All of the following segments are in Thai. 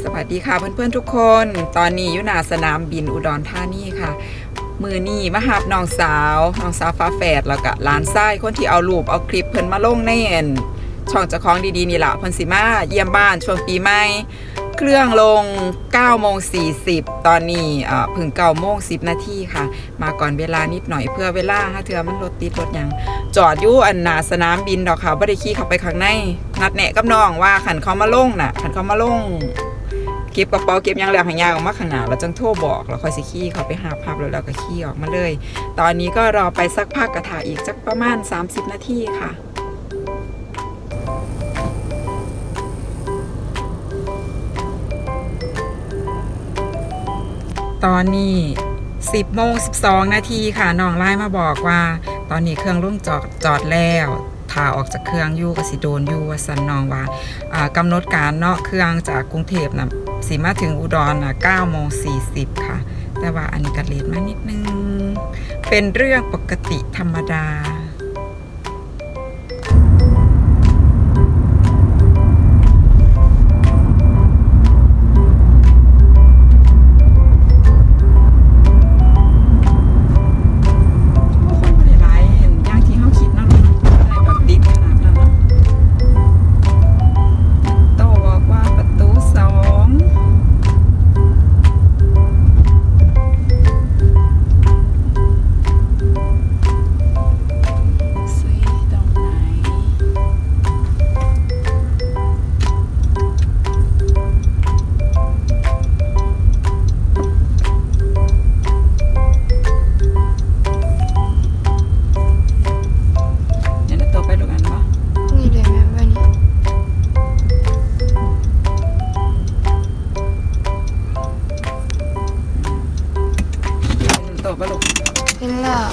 สวัสดีค่ะเพื่อนๆทุกคน ตอนนี้อยู่หนาสนามบินอุดรธานีค่ะ มือนี่มาหับน้องสาวน้องสาวฟ้าแฝดแล้วก็หลานไส้คนที่เอารูปเอาคลิปเพิ่นมาลงในอันช่องเจ้าของดีๆนี่แหละเพิ่นสิมาเยี่ยมบ้านช่วงปีใหม่ เครื่องลง9โมง40 ตอนนี้เอ่อเพึ่ง9โมง10 นาทีค่ะ มาก่อนเวลานิดหน่อยเพื่อเวลาถ้าเทือมันรถติดรถยังจอดอยู่อันนาสนามบินดอกค่ะบ่ได้ขี่เข้าไปข้างในนัดแนะกับน้องว่าขันเขามาลงน่ะขันเขามาลง เก็บกระเป๋าเก็บยังแล้วหางยางออกมาข้างหน้าแล้วจังโทรบอกแล้วค่อยสิขี่เขาไปหาภาพแล้วเราก็ขี่ออกมาเลย ตอนนี้ก็รอไปสักพักกระถาอีกสักประมาณ 30 นาทีค่ะตอนนี้ 10โมง12 นาทีค่ะน้องไล่มาบอกว่า ตอนนี้เครื่องรุ่งจอดจอดแล้ว พาออกจากเครื่องอยู่กับสิโดนอยู่ว่าสันนองว่าอ่ากำหนดการเนาะเครื่องจากกรุงเทพนะสิมาถึงอุดรนะ9โมง40 ค่ะ แต่ว่าอันนี้ก็เลทมานิดนึง เป็นเรื่องปกติธรรมดา ตัวไปลูกเป็นแล้ว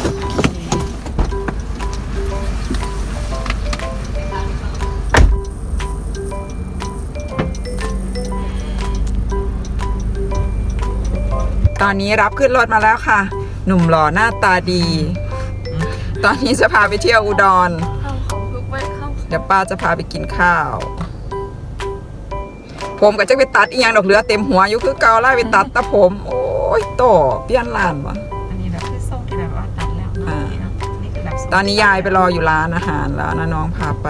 ตอนนี้รับขึ้นรถมาแล้วค่ะ หนุ่มหล่อหน้าตาดี ตอนนี้จะพาไปเที่ยวอุดร เดี๋ยวป้าจะพาไปกินข้าว ผมก็จะไปตัดอีกอย่างดอกเหลือเต็มหัวอยู่คือเกาไล่ไปตัดตะผม โอ้ยโตเปลี่ยนร้านวะ ตอนนี้ยายไปรออยู่ร้านอาหารแล้วนะน้องพาไป